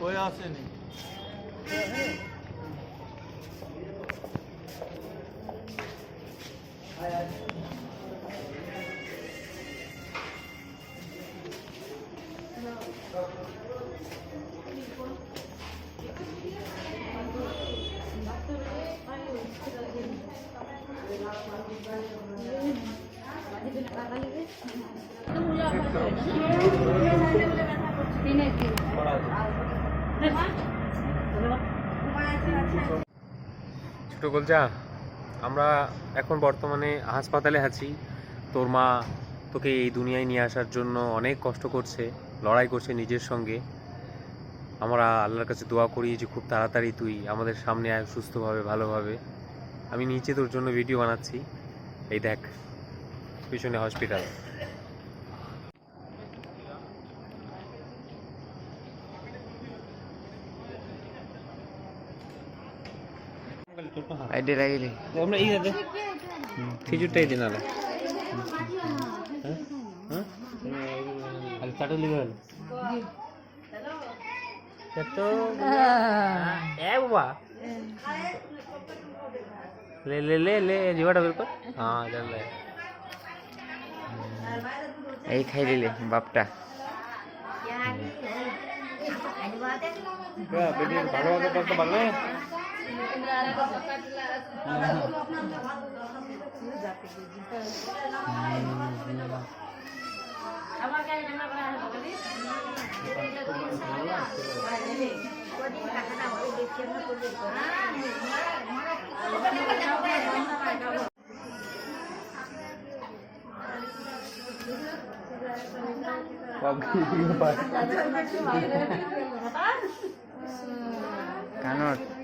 कोई आसे नहीं Thank you. ছোট গোলজা, আমরা এখন বর্তমানে হাসপাতালে আছি। তোর মা তোকে এই দুনিয়ায় নিয়ে আসার জন্য অনেক কষ্ট করছে, লড়াই করছে নিজের সঙ্গে। আমরা আল্লাহর কাছে দোয়া করি যে খুব তাড়াতাড়ি তুই আমাদের সামনে আয় সুস্থভাবে, ভালোভাবে। আমি নিচে তোর জন্য ভিডিও বানাচ্ছি। এই দেখ, পিছনে হসপিটাল আইডি লাগিলি। আমরা এই দাদা খিজুরটাই দিন আলা। ಅಲ್ಲಿ ಸಡಲ್ ಇವೆ ಅಲ್ಲಿ ಸತ್ತು ಏ ಬಾ ಲೇ ಲೇ ಲೇ ಲೇ ಜೀವಾಡ ಬಿಲ್ಕು ಹಾ ಅದಲ್ಲ এই খাই দিলে বাপটা। ভালো ভালো। আমার কাছে নাম্বার বলা হলো বলি এটা এটা দিন সামনে আর নেই কোডিং কাটা হবে দেখছেন না কোডিং হ্যাঁ কানত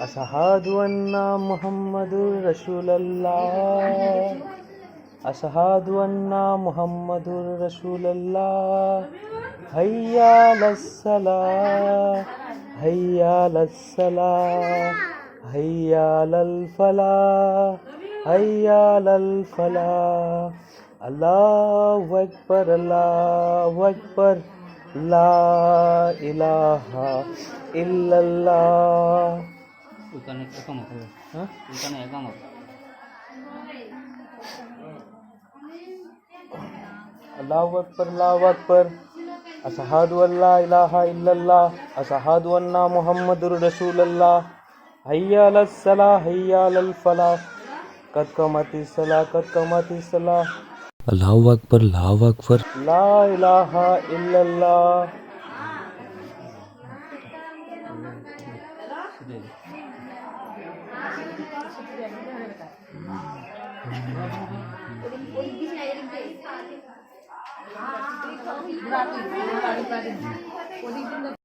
أشهد أن محمد رسول الله. أشهد أن محمد رسول الله. هيا للصلاة هيا للصلاة هيا للفلاح هيا للفلاح الله أكبر الله أكبر. لا إله إلا الله. इल्लल्लाह ওখানে একামত হবে हाँ ওখানে একামত अल्लाहु अकबर अल्लाहु अकबर अशहादु अल्ला इलाहा इल्लल्लाह अशहादु अन्ना मुहम्मदुर रसूलुल्लाह हैया अलस सलाह हैया अलल फलाह कद कमति सलाह कद कमति सलाह अल्लाह अकबर अल्लाह अकबर ला इलाहा इल्लल्लाह দিন ওদিক দিন